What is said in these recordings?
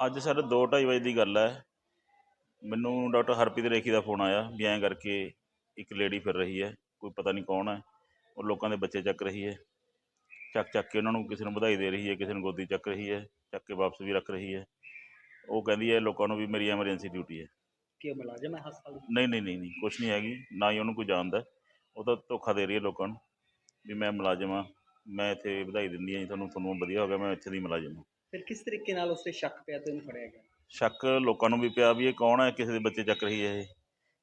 ਅੱਜ ਸਰ ਦੋ ਢਾਈ ਵਜੇ ਦੀ ਗੱਲ ਹੈ। ਮੈਨੂੰ ਡਾਕਟਰ ਹਰਪ੍ਰੀਤ ਰੇਖੀ ਦਾ ਫੋਨ ਆਇਆ ਵੀ ਐਂ ਕਰਕੇ ਇੱਕ ਲੇਡੀ ਫਿਰ ਰਹੀ ਹੈ ਕੋਈ ਪਤਾ ਨਹੀਂ ਕੌਣ ਹੈ ਉਹ ਲੋਕਾਂ ਦੇ ਬੱਚੇ ਚੱਕ ਰਹੀ ਹੈ। ਚੱਕ ਚੱਕ ਕੇ ਉਹਨਾਂ ਨੂੰ ਕਿਸੇ ਨੂੰ ਵਧਾਈ ਦੇ ਰਹੀ ਹੈ ਕਿਸੇ ਨੂੰ ਗੋਦੀ ਚੱਕ ਰਹੀ ਹੈ ਚੱਕ ਕੇ ਵਾਪਸ ਵੀ ਰੱਖ ਰਹੀ ਹੈ। ਉਹ ਕਹਿੰਦੀ ਹੈ ਲੋਕਾਂ ਨੂੰ ਵੀ ਮੇਰੀ ਐਮਰਜੈਂਸੀ ਡਿਊਟੀ ਹੈ। ਕਿ ਮੁਲਾਜ਼ਮ ਹੈ ਹਸਪਤਾਲ ਦੀ? ਨਹੀਂ ਨਹੀਂ ਨਹੀਂ ਨਹੀਂ ਕੁਛ ਨਹੀਂ ਹੈਗੀ ਨਾ ਹੀ ਉਹਨੂੰ ਕੋਈ ਜਾਣਦਾ ਉਹ ਤਾਂ ਧੋਖਾ ਦੇ ਰਹੀ ਹੈ ਲੋਕਾਂ ਨੂੰ ਵੀ ਮੈਂ ਮੁਲਾਜ਼ਮ ਹਾਂ ਮੈਂ ਇੱਥੇ ਵਧਾਈ ਦਿੰਦੀ ਹਾਂ ਜੀ ਤੁਹਾਨੂੰ ਤੁਹਾਨੂੰ ਵਧੀਆ ਹੋ ਗਿਆ ਮੈਂ ਇੱਥੇ ਦੀ ਮੁਲਾਜ਼ਮ ਹਾਂ। ਫਿਰ ਕਿਸ ਤਰੀਕੇ ਨਾਲ ਉਸ ਸ਼ੱਕ ਪਿਆ ਤੇ ਉਹਨੂੰ ਫੜਿਆ ਗਿਆ? ਸ਼ੱਕ ਲੋਕਾਂ ਨੂੰ ਵੀ ਪਿਆ ਵੀ ਇਹ ਕੌਣ ਹੈ, ਕਿਸੇ ਦੇ ਬੱਚੇ ਚੱਕ ਰਹੀ ਹੈ ਇਹ।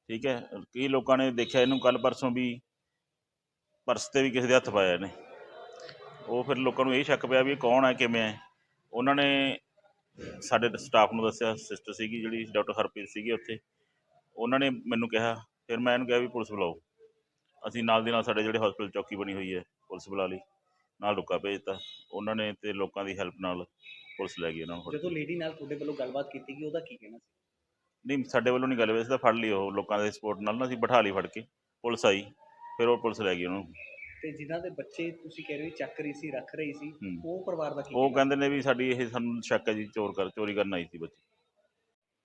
ਠੀਕ ਹੈ, ਕਈ ਲੋਕਾਂ ਨੇ ਦੇਖਿਆ ਇਹਨੂੰ ਕੱਲ ਪਰਸੋਂ ਵੀ ਪਰਸ ਤੇ ਵੀ ਕਿਸੇ ਦੇ ਹੱਥ ਪਾਇਆ ਇਹਨੇ। ਉਹ ਫਿਰ ਲੋਕਾਂ ਨੂੰ ਇਹ ਸ਼ੱਕ ਪਿਆ ਵੀ ਇਹ ਕੌਣ ਹੈ, ਕਿਵੇਂ ਹੈ। ਉਹਨਾਂ ਨੇ ਸਾਡੇ ਸਟਾਫ ਨੂੰ ਦੱਸਿਆ ਸਿਸਟਰ ਸੀਗੀ ਜਿਹੜੀ, ਡਾਕਟਰ ਹਰਪ੍ਰੀਤ ਸੀਗੀ ਉੱਥੇ। ਉਹਨਾਂ ਨੇ ਮੈਨੂੰ ਕਿਹਾ, ਫਿਰ ਮੈਂ ਇਹਨੂੰ ਕਿਹਾ ਵੀ ਪੁਲਿਸ ਬੁਲਾਓ। ਅਸੀਂ ਨਾਲ ਦੀ ਨਾਲ ਸਾਡੇ ਜਿਹੜੇ ਹਸਪੀਟਲ ਚੌਕੀ ਬਣੀ ਹੋਈ ਹੈ, ਪੁਲਿਸ ਬੁਲਾ ਲਈ। ਨਾਲ ਰੁਕਾ ਭੇਜਤਾ ਉਹਨਾਂ ਨੇ ਤੇ ਲੋਕਾਂ ਦੀ ਹੈਲਪ ਨਾਲ ਪੁਲਿਸ ਲੈ ਗਈ ਉਹਨਾਂ ਨੂੰ ਫੜ ਕੇ। ਜਦੋਂ ਲੇਡੀ ਨਾਲ ਤੁਹਾਡੇ ਵੱਲੋਂ ਗੱਲਬਾਤ ਕੀਤੀ ਗਈ ਉਹਦਾ ਕੀ ਕਹਿਣਾ ਸੀ ਨਹੀਂ ਸਾਡੇ ਵੱਲੋਂ ਨਹੀਂ ਗੱਲ ਹੋਈ ਅਸੀਂ ਤਾਂ ਫੜ ਲਈ ਉਹ ਲੋਕਾਂ ਦੇ ਸਪੋਰਟ ਨਾਲ ਨਾ ਅਸੀਂ ਬਿਠਾ ਲਈ ਫੜ ਕੇ ਪੁਲਿਸ ਆਈ ਫਿਰ ਉਹ ਪੁਲਿਸ ਲੈ ਗਈ ਉਹਨੂੰ ਤੇ ਜਿਨ੍ਹਾਂ ਦੇ ਬੱਚੇ ਤੁਸੀਂ ਕਹਿ ਰਹੇ ਹੋ ਚੱਕ ਰਹੀ ਸੀ ਰੱਖ ਰਹੀ ਸੀ ਹੂੰ। ਉਹ ਪਰਿਵਾਰ ਦਾ ਕੀ ਉਹ ਕਹਿਣਾ? ਕਹਿੰਦੇ ਨੇ ਵੀ ਸਾਡੀ ਇਹ ਸਾਨੂੰ ਸ਼ੱਕ ਹੈ ਜੀ ਚੋਰ ਕਰ ਚੋਰੀ ਕਰਨ ਆਈ ਸੀ ਬੱਚੀ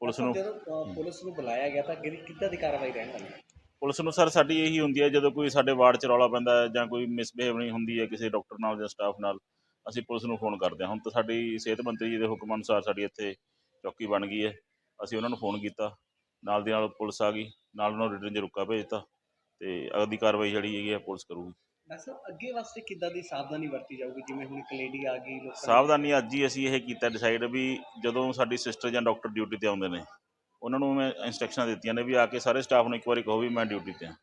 ਪੁਲਿਸ ਨੂੰ ਜਦੋਂ ਅ, ਪੁਲਿਸ ਨੂੰ ਬੁਲਾਇਆ ਗਿਆ ਤਾਂ ਕਿਹੜੀ ਕਿੱਦਾਂ ਦੀ ਕਾਰਵਾਈ ਰਹਿਣ ਵਾਲੀ ਹੈ ਪੁਲਿਸ ਨੂੰ ਸਰ ਸਾਡੀ ਇਹੀ ਹੁੰਦੀ ਹੈ ਜਦੋਂ ਕੋਈ ਸਾਡੇ ਵਾਰਡ 'ਚ ਰੌਲਾ ਪੈਂਦਾ ਹੈ ਜਾਂ ਕੋਈ ਮਿਸਬਿਹੇਵ ਨਹੀਂ ਹੁੰਦੀ ਹੈ ਕਿਸੇ ਡਾਕਟਰ ਨਾਲ ਜਾਂ ਸਟਾਫ ਨਾਲ ਅਸੀਂ ਪੁਲਿਸ ਨੂੰ ਫੋਨ ਕਰਦੇ ਹਾਂ। ਹੁਣ ਤਾਂ ਸਾਡੀ ਸਿਹਤ ਮੰਤਰੀ ਜੀ ਦੇ ਹੁਕਮ ਅਨੁਸਾਰ ਸਾਡੀ ਇੱਥੇ ਚੌਕੀ ਬਣ ਗਈ ਹੈ। ਅਸੀਂ ਉਹਨਾਂ ਨੂੰ ਫੋਨ ਕੀਤਾ ਨਾਲ ਦੀ ਨਾਲ ਪੁਲਿਸ ਆ ਗਈ ਨਾਲ ਉਹਨਾਂ ਨੂੰ ਰਿਟਰਨ 'ਚ ਰੁਕਾ ਭੇਜਤਾ ਤੇ ਅਗਲੀ ਕਾਰਵਾਈ ਜਿਹੜੀ ਹੈਗੀ ਹੈ ਪੁਲਿਸ ਕਰੂਗੀ। ਸਾਹਿਬ ਅੱਗੇ ਵਾਸਤੇ ਕਿੱਦਾਂ ਦੀ ਸਾਵਧਾਨੀ ਵਰਤੀ ਜਾਊਗੀ? ਜਿਵੇਂ ਹੁਣ ਇੱਕ ਲੇਡੀ ਆ ਗਈ ਲੋਕਾਂ ਸਾਵਧਾਨੀ ਅੱਜ ਹੀ ਅਸੀਂ ਇਹ ਕੀਤਾ ਡਿਸਾਈਡ ਵੀ ਜਦੋਂ ਸਾਡੀ ਸਿਸਟਰ ਜਾਂ ਡਾਕਟਰ ਡਿਊਟੀ ਤੇ ਆਉਂਦੇ ਨੇ ਉਹਨਾਂ ਨੂੰ ਮੈਂ ਇੰਸਟਰਕਸ਼ਨਾਂ ਦਿੱਤੀਆਂ ਨੇ ਵੀ ਆ ਕੇ ਸਾਰੇ ਸਟਾਫ ਨੂੰ ਇੱਕ ਵਾਰੀ ਕਹੋ ਵੀ ਮੈਂ ਡਿਊਟੀ ਤੇ ਹਾਂ।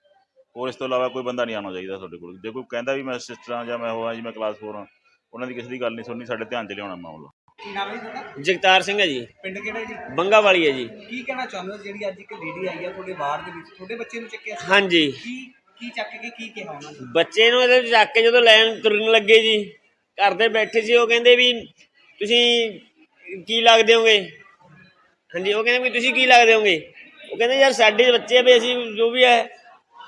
ਹੋਰ ਇਸ ਤੋਂ ਇਲਾਵਾ ਕੋਈ ਬੰਦਾ ਨਹੀਂ ਆਉਣਾ ਚਾਹੀਦਾ ਤੁਹਾਡੇ ਕੋਲ। ਜੇ ਕੋਈ ਕਹਿੰਦਾ ਵੀ ਮੈਂ ਸਿਸਟਰ ਜਾਂ ਮੈਂ ਉਹ ਹਾਂ ਜੀ ਮੈਂ ਕਲਾਸ 4 ਹਾਂ ਉਹਨਾਂ ਦੀ ਕਿਸੇ ਦੀ ਗੱਲ ਨਹੀਂ ਸੁਣਨੀ ਸਾਡੇ ਧਿਆਨ 'ਚ ਲਿਆਉਣਾ ਮਾਮਲਾ। ਕੀ ਨਾਮ ਹੈ ਜੀ ਤੁਹਾਡਾ? ਜਗਤਾਰ ਸਿੰਘ ਹੈ ਜੀ। ਪਿੰਡ ਕਿਹੜਾ ਜੀ? ਬੰਗਾ ਵਾਲੀ ਹੈ ਜੀ। ਕੀ ਕਹਿਣਾ ਚਾਹੁੰਦੇ ਹੋ? ਜਿਹੜੀ ਅੱਜ ਇੱਕ ਲੇਡੀ ਆਈ ਹੈ ਤੁਹਾਡੇ ਵਾਰਡ ਦੇ ਵਿੱਚ ਤੁਹਾਡੇ ਬੱਚੇ ਨੂੰ ਚੱਕਿਆ ਸੀ? ਹਾਂਜੀ। ਕੀ ਕੀ ਚੱਕ ਕੇ ਕੀ ਕਿਹਾ ਉਹਨਾਂ ਨੇ? ਬੱਚੇ ਨੂੰ ਇਹਦੇ ਚੱਕ ਕੇ ਜਦੋਂ ਲੈਣ ਤੁਰਨ ਲੱਗੇ ਜੀ ਘਰ ਦੇ ਬੈਠੇ ਸੀ ਉਹ ਕਹਿੰਦੇ ਵੀ ਤੁਸੀਂ ਕੀ ਲੱਗਦੇ ਹੋਗੇ? ਹਾਂਜੀ ਉਹ ਕਹਿੰਦੇ ਵੀ ਤੁਸੀਂ ਕੀ ਲੱਗਦੇ ਹੋਗੇ ਉਹ ਕਹਿੰਦੇ ਯਾਰ ਸਾਡੇ ਬੱਚੇ ਵੀ ਅਸੀਂ ਜੋ ਵੀ ਹੈ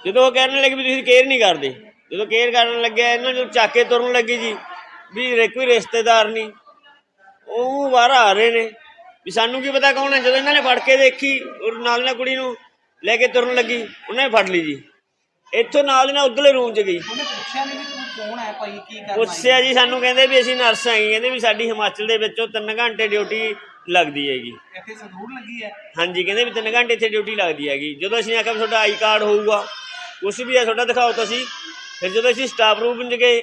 ਜਦੋਂ ਉਹ ਕਹਿਣ ਲੱਗੇ ਵੀ ਤੁਸੀਂ ਕੇਅਰ ਨਹੀਂ ਕਰਦੇ ਜਦੋਂ ਕੇਅਰ ਕਰਨ ਲੱਗਿਆ ਇਹਨਾਂ ਨੂੰ ਚੱਕ ਤੁਰਨ ਲੱਗੀ ਜੀ ਵੀ ਕੋਈ ਰਿਸ਼ਤੇਦਾਰ ਨਹੀਂ। ਉਹ ਬਾਹਰ ਆ ਰਹੇ ਨੇ ਵੀ ਸਾਨੂੰ ਕੀ ਪਤਾ ਕੌਣ ਹੈ? ਜਦੋਂ ਇਹਨਾਂ ਨੇ ਫੜ ਕੇ ਦੇਖੀ ਉਹ ਨਾਲ ਨਾਲ ਕੁੜੀ ਨੂੰ ਲੈ ਕੇ ਤੁਰਨ ਲੱਗੀ ਉਹਨੇ ਫੜ ਲਈ ਜੀ। ਇੱਥੋਂ ਨਾਲ ਨਾਲ ਉਧਰਲੇ ਰੂਮ 'ਚ ਗਈ। ਉਹਨੇ ਪੁੱਛਿਆ ਨਹੀਂ ਵੀ ਤੂੰ ਕੌਣ ਹੈ ਭਾਈ ਕੀ ਕਰਨਾ ਪੁੱਛਿਆ ਜੀ ਸਾਨੂੰ ਕਹਿੰਦੇ ਵੀ ਅਸੀਂ ਨਰਸ ਹੈਗੇ ਕਹਿੰਦੇ ਵੀ ਸਾਡੀ ਹਿਮਾਚਲ ਦੇ ਵਿੱਚੋਂ 3 ਘੰਟੇ ਡਿਊਟੀ ਲੱਗਦੀ ਹੈਗੀ। ਇੱਥੇ ਸੰਦੂਰ ਲੱਗੀ ਹੈ? ਹਾਂਜੀ ਕਹਿੰਦੇ ਵੀ 3 ਘੰਟੇ ਇੱਥੇ ਡਿਊਟੀ ਲੱਗਦੀ ਹੈਗੀ। ਜਦੋਂ ਅਸੀਂ ਆਖਿਆ ਵੀ ਤੁਹਾਡਾ ਆਈ ਕਾਰਡ ਹੋਊਗਾ ਕੁਛ ਵੀ ਹੈ ਤੁਹਾਡਾ ਦਿਖਾਓ ਤੁਸੀਂ ਫਿਰ ਜਦੋਂ ਅਸੀਂ ਸਟਾਫ ਰੂਮ 'ਚ ਗਏ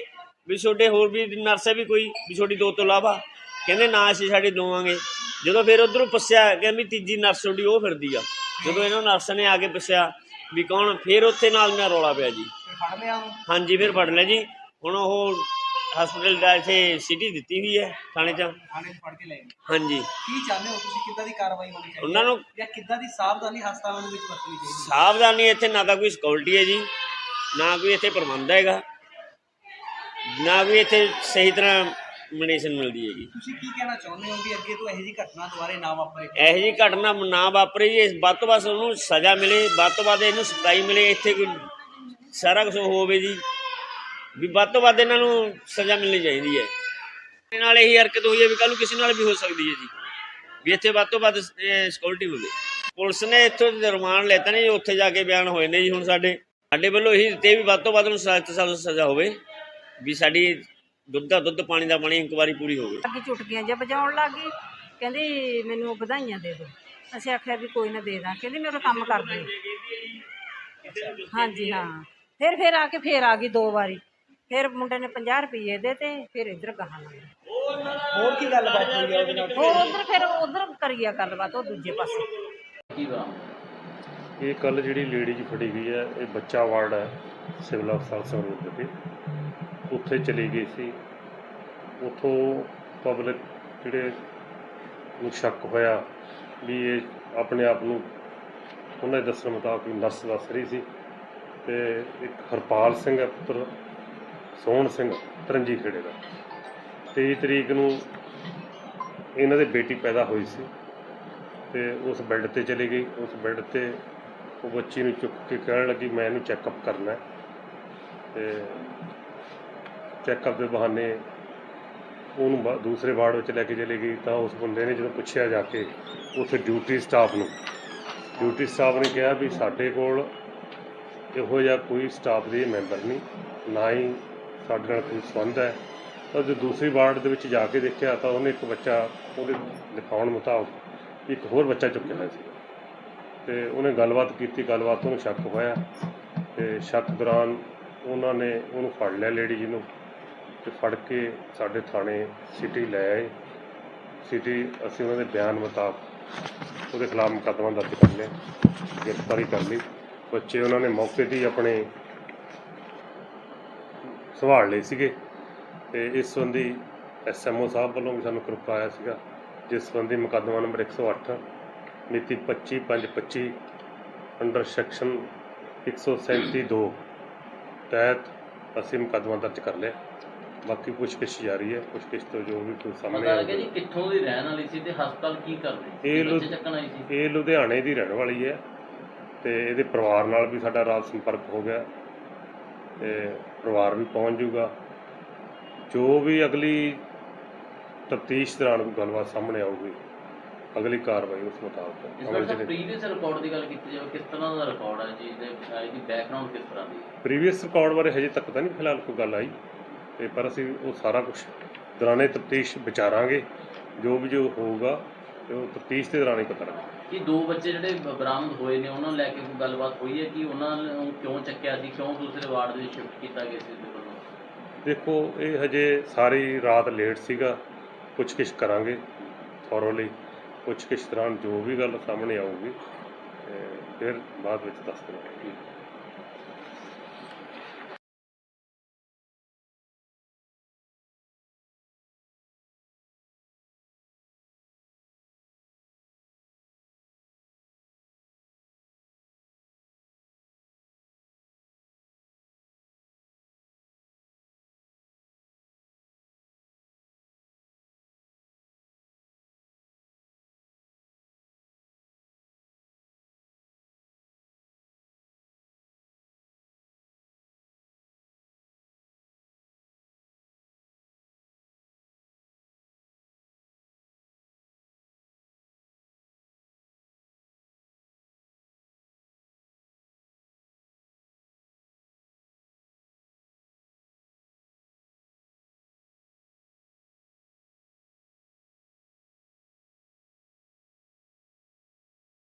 ਵੀ ਤੁਹਾਡੇ ਹੋਰ ਵੀ ਨਰਸ ਹੈ ਵੀ ਕੋਈ ਵੀ ਤੁਹਾਡੀ ਦੋ ਤੋਂ ਇਲਾਵਾ। ਕਹਿੰਦੇ ਨਾ ਅਸੀਂ ਸਾਡੇ ਦੋਵਾਂਗੇ। ਜਦੋਂ ਫਿਰ ਉਧਰੋਂ ਪੁੱਛਿਆ ਕਹਿੰਦੇ ਵੀ ਤੀਜੀ ਨਰਸ ਤੁਹਾਡੀ ਉਹ ਫਿਰਦੀ ਆ। ਜਦੋਂ ਇਹਨਾਂ ਨਰਸ ਨੇ ਆ ਕੇ ਪੁੱਛਿਆ ਵੀ ਕੌਣ ਫਿਰ ਉੱਥੇ ਨਾਲ ਨਾਲ ਰੌਲਾ ਪਿਆ ਜੀ। ਫਿਰ ਫੜ ਲਿਆ ਹਾਂਜੀ ਫਿਰ ਫੜ ਲਿਆ ਜੀ। ਹੁਣ ਉਹ ਹਸਪੀਟਲ ਦਾ ਇੱਥੇ ਸਿਟੀ ਦਿੱਤੀ ਹੋਈ ਹੈ ਥਾਣੇ 'ਚ। ਥਾਣੇ 'ਚ ਫੜ ਕੇ ਲੈ ਗਏ। ਹਾਂਜੀ। ਕੀ ਚਾਹੁੰਦੇ ਹੋ ਤੁਸੀਂ? ਕਿੱਦਾਂ ਦੀ ਕਾਰਵਾਈ ਹੋਣੀ ਚਾਹੀਦੀ ਉਹਨਾਂ ਨੂੰ? ਜਾਂ ਕਿੱਦਾਂ ਦੀ ਸਾਵਧਾਨੀ ਹਸਪਤਾਲਾਂ ਦੇ ਵਿੱਚ ਵਰਤਣੀ ਚਾਹੀਦੀ ਹੈ? ਸਾਵਧਾਨੀ ਇੱਥੇ ਨਾ ਤਾਂ ਕੋਈ ਸਿਕਿਉਰਿਟੀ ਹੈ ਜੀ ਨਾ ਕੋਈ ਇੱਥੇ ਪ੍ਰਬੰਧ ਹੈਗਾ ਨਾ ਕੋਈ ਇੱਥੇ ਸਹੀ ਤਰ੍ਹਾਂ ਮੈਡੀਸਨ ਮਿਲਦੀ ਹੈਗੀ। ਤੁਸੀਂ ਕੀ ਕਹਿਣਾ ਚਾਹੁੰਦੇ ਹੋ ਵੀ ਅੱਗੇ ਤੋਂ ਇਹੋ ਜਿਹੀ ਘਟਨਾ ਦੁਬਾਰੇ ਨਾ ਵਾਪਰੇ? ਇਹੋ ਜਿਹੀ ਘਟਨਾ ਨਾ ਵਾਪਰੇ ਜੀ ਇਸ ਵੱਧ ਤੋਂ ਵੱਧ ਉਹਨੂੰ ਸਜ਼ਾ ਮਿਲੇ ਵੱਧ ਤੋਂ ਵੱਧ ਇਹਨੂੰ ਸਤਾਈ ਮਿਲੇ ਇੱਥੇ ਕੋਈ ਸਾਰਾ ਕੁਝ ਹੋਵੇ ਜੀ। ਵੀ ਵੱਧ ਤੋਂ ਵੱਧ ਇਹਨਾਂ ਨੂੰ ਸਜ਼ਾ ਮਿਲਣੀ ਚਾਹੀਦੀ ਹੈ। ਇਹਦੇ ਨਾਲ ਇਹੀ ਹਰਕਤ ਹੋਈ ਹੈ ਵੀ ਕੱਲ ਨੂੰ ਕਿਸੇ ਨਾਲ ਵੀ ਹੋ ਸਕਦੀ ਹੈ ਜੀ। ਵੀ ਇੱਥੇ ਵੱਧ ਤੋਂ ਵੱਧ ਸਿਕਿਉਰਿਟੀ ਹੋਵੇ। ਪੁਲਿਸ ਨੇ ਇੱਥੋਂ ਰਿਮਾਂਡ ਲੈਤਾ ਨੇ ਉੱਥੇ ਜਾ ਕੇ ਬਿਆਨ ਹੋਏ ਨੇ ਜੀ ਹੁਣ ਸਾਡੇ। ਸਾਡੇ ਵੱਲੋਂ ਇਹੀ ਦਿੱਤੇ ਵੀ ਵੱਧ ਤੋਂ ਵੱਧ ਨੂੰ ਸਖਤ ਸਖਤ ਸਜ਼ਾ ਹੋਵੇ। ਵੀ ਸਾਡੀ ਦੁੱਧ ਦਾ ਦੁੱਧ, ਪਾਣੀ ਦਾ ਪਾਣੀ ਇਨਕੁਆਰੀ ਪੂਰੀ ਹੋਵੇ। ਅੱਗੇ ਚੁਟਕੀਆਂ ਜਿਹਾ ਵਜਾਉਣ ਲੱਗ ਗਈ। ਕਹਿੰਦੀ ਮੈਨੂੰ ਵਧਾਈਆਂ ਦੇ ਦਿਓ। ਅਸੀਂ ਆਖਿਆ ਵੀ ਕੋਈ ਨਾ ਦੇ ਦਾਂ। ਕਹਿੰਦੀ ਮੇਰਾ ਕੰਮ ਕਰ ਦੇ ਹਾਂਜੀ, ਹਾਂ। ਫਿਰ ਫਿਰ ਆ ਕੇ ਫਿਰ ਆ ਗਈ ਦੋ ਵਾਰੀ। ਫਿਰ ਮੁੰਡੇ ਨੇ 50 ਰੁਪਏ ਦੇ ਤੇ ਫਿਰ ਇੱਧਰ ਗਾਹਾਂ ਗਈ ਹੋਰ ਕੀ ਗੱਲਬਾਤ ਹੋਈ ਹੈ ਉਹਦੇ ਨਾਲ? ਹੋਰ ਉਧਰ ਫਿਰ ਉਧਰ ਕਰੀਆ ਗੱਲਬਾਤ ਉਹ ਦੂਜੇ ਪਾਸੇ। ਇਹ ਕੱਲ ਜਿਹੜੀ ਲੇਡੀ ਜੀ ਫੜੀ ਗਈ ਹੈ ਇਹ ਬੱਚਾ ਵਾਰਡ ਹੈ ਸਿਵਲ ਹਸਪਤਾਲ ਸੰਗਰੂਰ ਦੇ ਉੱਥੇ ਚਲੀ ਗਈ ਸੀ। ਉਥੋਂ ਪਬਲਿਕ ਜਿਹੜੇ ਨੂੰ ਸ਼ੱਕ ਹੋਇਆ ਵੀ ਇਹ ਆਪਣੇ ਆਪ ਨੂੰ ਉਹਨਾਂ ਦੇ ਦੱਸਣ ਮੁਤਾਬਕ ਨਰਸ ਦੱਸ ਰਹੀ ਸੀ ਤੇ ਇੱਕ ਹਰਪਾਲ ਸਿੰਘ ਹੈ ਪੁੱਤਰ ਸੋਹਣ ਸਿੰਘ ਤਰੰਜੀ ਖੇੜੇ ਦਾ। 23 ਤਰੀਕ ਨੂੰ ਇਹਨਾਂ ਦੇ ਬੇਟੀ ਪੈਦਾ ਹੋਈ ਸੀ ਤੇ ਉਸ ਬੈੱਡ ਤੇ ਚਲੀ ਗਈ। ਉਸ ਬੈੱਡ ਤੇ ਉਹ ਬੱਚੀ ਨੂੰ ਚੁੱਕ ਕੇ ਕਹਿਣ ਲੱਗੀ, ਮੈਂ ਇਹਨੂੰ ਚੈੱਕਅਪ ਕਰਨਾ ਹੈ। ਤੇ ਚੈੱਕਅਪ ਦੇ ਬਹਾਨੇ ਉਹਨੂੰ ਬਾ- ਦੂਸਰੇ ਵਾਰਡ ਵਿੱਚ ਲੈ ਕੇ ਚਲੇ ਗਈ। ਤਾਂ ਉਸ ਬੰਦੇ ਨੇ ਜਦੋਂ ਪੁੱਛਿਆ ਜਾ ਕੇ ਉੱਥੇ ਡਿਊਟੀ ਸਟਾਫ ਨੂੰ, ਡਿਊਟੀ ਸਟਾਫ ਨੇ ਕਿਹਾ ਵੀ ਸਾਡੇ ਕੋਲ ਇਹੋ ਜਿਹਾ ਕੋਈ ਸਟਾਫ ਦੇ ਮੈਂਬਰ ਨਹੀਂ, ਨਾ ਹੀ ਸਾਡੇ ਨਾਲ ਕੋਈ ਸੰਬੰਧ ਹੈ, ਤਾਂ ਜੇ ਦੂਸਰੀ ਵਾਰਡ ਦੇ ਵਿੱਚ ਜਾ ਕੇ ਦੇਖਿਆ ਤਾਂ ਉਹਨੇ ਇੱਕ ਬੱਚਾ ਉਹਦੇ ਦਿਖਾਉਣ ਮੁਤਾਬਕ ਇੱਕ ਹੋਰ ਬੱਚਾ ਚੁੱਕਿਆ ਹੋਇਆ ਸੀ। ਤੇ ਉਹਨੇ ਗੱਲਬਾਤ ਕੀਤੀ, ਗੱਲਬਾਤ ਤੋਂ ਉਹਨੂੰ ਸ਼ੱਕ ਹੋਇਆ ਤੇ ਸ਼ੱਕ ਦੌਰਾਨ ਉਹਨਾਂ ਨੇ ਉਹਨੂੰ ਫੜ ਲਿਆ ਲੇਡੀ ਜੀ ਨੂੰ ਤੇ ਫੜ ਕੇ ਸਾਡੇ ਥਾਣੇ ਸਿਟੀ ਲੈ ਆਏ। ਸਿਟੀ ਅਸੀਂ ਉਹਨਾਂ ਦੇ ਬਿਆਨ ਮੁਤਾਬਕ ਉਹਦੇ ਖਿਲਾਫ ਮੁਕੱਦਮਾ ਦਰਜ ਕਰ ਲਿਆ, ਗ੍ਰਿਫਤਾਰੀ ਕਰ ਲਈ। ਬੱਚੇ ਉਹਨਾਂ ਨੇ ਮੌਕੇ 'ਤੇ ਹੀ ਆਪਣੇ ਸੰਭਾਲ ਲਏ ਸੀਗੇ ਤੇ ਇਸ ਸੰਬੰਧੀ ਐਸਐਮਓ ਸਾਹਿਬ ਵੱਲੋਂ ਵੀ ਸਾਨੂੰ ਕਿਰਪਾ ਆਇਆ ਸੀਗਾ ਜਿਸ ਸੰਬੰਧੀ ਮੁਕੱਦਮਾ ਨੰਬਰ 108 ਮਿਤੀ 25/5/25 ਅੰਡਰ ਸੈਕਸ਼ਨ 137(2) ਤਹਿਤ ਅਸੀਂ ਮੁਕੱਦਮਾ ਦਰਜ ਕਰ ਲਿਆ। ਬਾਕੀ ਪੁੱਛਗਿੱਛ ਜਾਰੀ ਹੈ ਪੁੱਛਗਿੱਛ ਤੋਂ ਜੋ ਵੀ ਕੋਈ ਸਾਹਮਣੇ ਜੀ ਕਿੱਥੋਂ ਦੀ ਰਹਿਣ ਵਾਲੀ ਸੀ ਤੇ ਹਸਪਤਾਲ ਕੀ ਕਰਦੇ ਇਹ ਲੁ- ਬੱਚੇ ਚੱਕਣ ਆਈ ਸੀ? ਇਹ ਲੁਧਿਆਣੇ ਦੀ ਰਹਿਣ ਵਾਲੀ ਹੈ ਤੇ ਇਹਦੇ ਪਰਿਵਾਰ ਨਾਲ ਵੀ ਸਾਡਾ ਰਾਤ ਸੰਪਰਕ ਹੋ ਗਿਆ। ਤੇ ਪਰਿਵਾਰ ਵੀ ਪਹੁੰਚ ਜਾਊਗਾ ਜੋ ਵੀ ਅਗਲੀ ਤਫਤੀਸ਼ ਦੌਰਾਨ ਕੋਈ ਗੱਲਬਾਤ ਸਾਹਮਣੇ ਆਊਗੀ ਅਗਲੀ ਕਾਰਵਾਈ ਉਸ ਮੁਤਾਬਕ ਅਮਲ ਚ ਪ੍ਰੀਵੀਅਸ ਰਿਕਾਰਡ ਦੀ ਗੱਲ ਕੀਤੀ ਜਾਵੇ ਕਿਸ ਤਰ੍ਹਾਂ ਦਾ ਰਿਕਾਰਡ ਹੈ ਜੀ? ਇਹਦੇ ਇਹਦੀ ਬੈਕਗ੍ਰਾਉਂਡ ਕਿਸ ਤਰ੍ਹਾਂ ਦੀ ਹੈ ਪ੍ਰੀਵੀਅਸ ਰਿਕਾਰਡ ਬਾਰੇ ਹਜੇ ਤੱਕ ਤਾਂ ਨਹੀਂ ਫਿਲਹਾਲ ਕੋਈ ਗੱਲ ਆਈ ਤੇ ਪਰ ਅਸੀਂ ਉਹ ਸਾਰਾ ਕੁਝ ਦੌਰਾਨੇ ਤਫਤੀਸ਼ ਵਿਚਾਰਾਂਗੇ। ਜੋ ਵੀ ਜੋ ਹੋਊਗਾ ਤੇ ਉਹ ਤਫਤੀਸ਼ ਦੇ ਦੌਰਾਨ ਹੀ ਪਤਾ ਲੱਗੇਗਾ ਕੀ ਦੋ ਬੱਚੇ ਜਿਹੜੇ ਬਰਾਮਦ ਹੋਏ ਨੇ ਉਹਨਾਂ ਨੂੰ ਲੈ ਕੇ ਕੋਈ ਗੱਲਬਾਤ ਹੋਈ ਹੈ ਕਿ ਉਹਨਾਂ ਨੂੰ ਕਿਉਂ ਚੱਕਿਆ ਸੀ ਕਿਉਂ ਦੂਸਰੇ ਵਾਰਡ ਦੇ ਵਿੱਚ ਸ਼ਿਫਟ ਕੀਤਾ ਗਿਆ ਸੀ ਵੱਲੋਂ? ਦੇਖੋ ਇਹ ਹਜੇ ਸਾਰੀ ਰਾਤ ਲੇਟ ਸੀਗਾ ਪੁੱਛਗਿੱਛ ਕਰਾਂਗੇ ਥੋਰੋਲੀ ਪੁੱਛਗਿੱਛ ਦੌਰਾਨ ਜੋ ਵੀ ਗੱਲ ਸਾਹਮਣੇ ਆਊਗੀ ਫਿਰ ਬਾਅਦ ਵਿੱਚ ਦੱਸ ਦੇਵਾਂਗੇ।